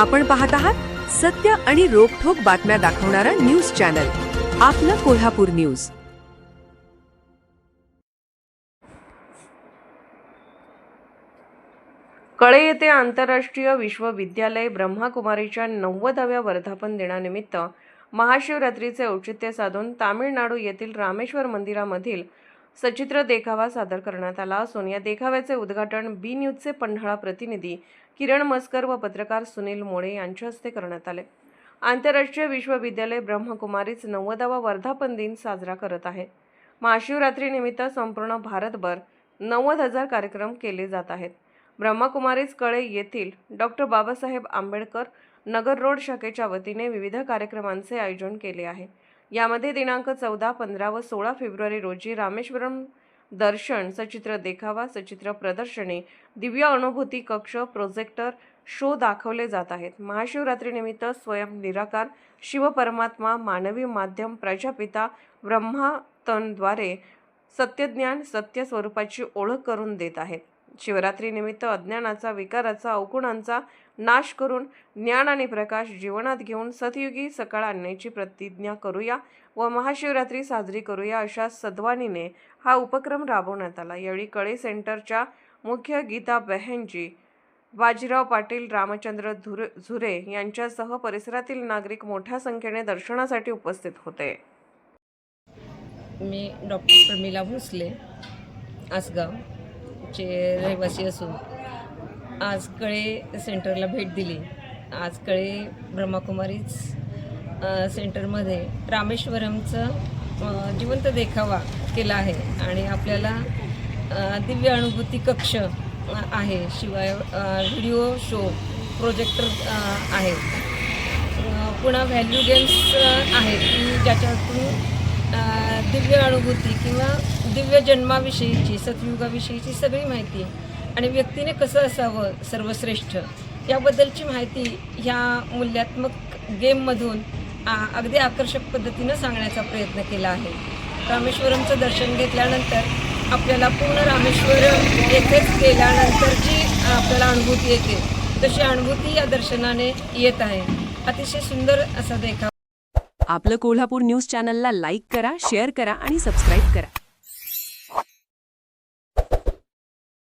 आपण पाहत आहात सत्य आणि रोखोक बातम्या दाखवणारा न्यूज चॅनल. आपलं कोल्हापूर न्यूज. कळे येथे आंतरराष्ट्रीय विश्वविद्यालय ब्रह्माकुमारीच्या नव्वदाव्या वर्धापन दिनानिमित्त महाशिवरात्रीचे औचित्य साधून तामिळनाडू येथील रामेश्वर मंदिरामधील सचित्र देखावा सादर करण्यात आला असून या देखाव्याचे उद्घाटन बी न्यूजचे पन्हाळा प्रतिनिधी किरण मस्कर व पत्रकार सुनील मोळे यांच्या हस्ते करण्यात आले. आंतरराष्ट्रीय विश्वविद्यालय ब्रह्मकुमारीच नव्वदावा वर्धापन दिन साजरा करत आहे. महाशिवरात्रीनिमित्त संपूर्ण भारतभर नव्वद हजार कार्यक्रम केले जात आहेत. ब्रह्मकुमारीच कळे येथील डॉक्टर बाबासाहेब आंबेडकर नगर रोड शाखेच्या वतीने विविध कार्यक्रमांचे आयोजन केले आहे. यामध्ये दिनांक चौदा पंधरा व सोळा फेब्रुवारी रोजी रामेश्वरम दर्शन सचित्र देखावा सचित्र प्रदर्शनी दिव्य अनुभूती कक्ष प्रोजेक्टर शो दाखवले जात आहेत. महाशिवरात्रीनिमित्त स्वयं निराकार शिवपरमात्मा मानवी माध्यम प्रजापिता ब्रह्मातनद्वारे सत्यज्ञान सत्य स्वरूपाची ओळख करून देत आहेत. शिवरात्रीनिमित्त अज्ञानाचा विकाराचा अवकुणांचा नाश करून ज्ञान आणि प्रकाश जीवनात घेऊन सतयुगी सकाळ आणण्याची प्रतिज्ञा करूया व महाशिवरात्री साजरी करूया अशा सद्वानीने हा उपक्रम राबवण्यात आला. यावेळी कळे सेंटरच्या मुख्य गीता बहेनजी बाजीराव पाटील रामचंद्र धुर झुरे यांच्यासह परिसरातील नागरिक मोठ्या संख्येने दर्शनासाठी उपस्थित होते. मी डॉक्टर प्रमिला भोसले चे रहिवासी असून आज कळे सेंटरला भेट दिली. आज कळे ब्रह्माकुमारीज सेंटरमध्ये रामेश्वरमचं जिवंत देखावा केला आहे आणि आपल्याला दिव्य अनुभूती कक्ष आहे शिवाय व्हिडिओ शो प्रोजेक्टर आहे. आहेत पुन्हा व्हॅल्यू गेम्स आहेत की ज्याच्यातून दिव्य अनुभूती किंवा दिव्य जन्माविषयीची सतयुगाविषयीची सगळी माहिती आणि व्यक्तीने कसं असावं सर्वश्रेष्ठ? याबद्दलची माहिती ह्या मूल्यात्मक गेममधून अगदी आकर्षक पद्धतीनं सांगण्याचा प्रयत्न केला आहे. रामेश्वरमचं दर्शन घेतल्यानंतर आपल्याला पूर्ण रामेश्वरम येथेच गेल्यानंतर जी आपल्याला अनुभूती येते. तशी अनुभूती या दर्शनाने येत आहे. अतिशय सुंदर असा देखा आपलं कोल्हापूर न्यूज चॅनलला लाईक करा शेअर करा आणि सबस्क्राईब करा.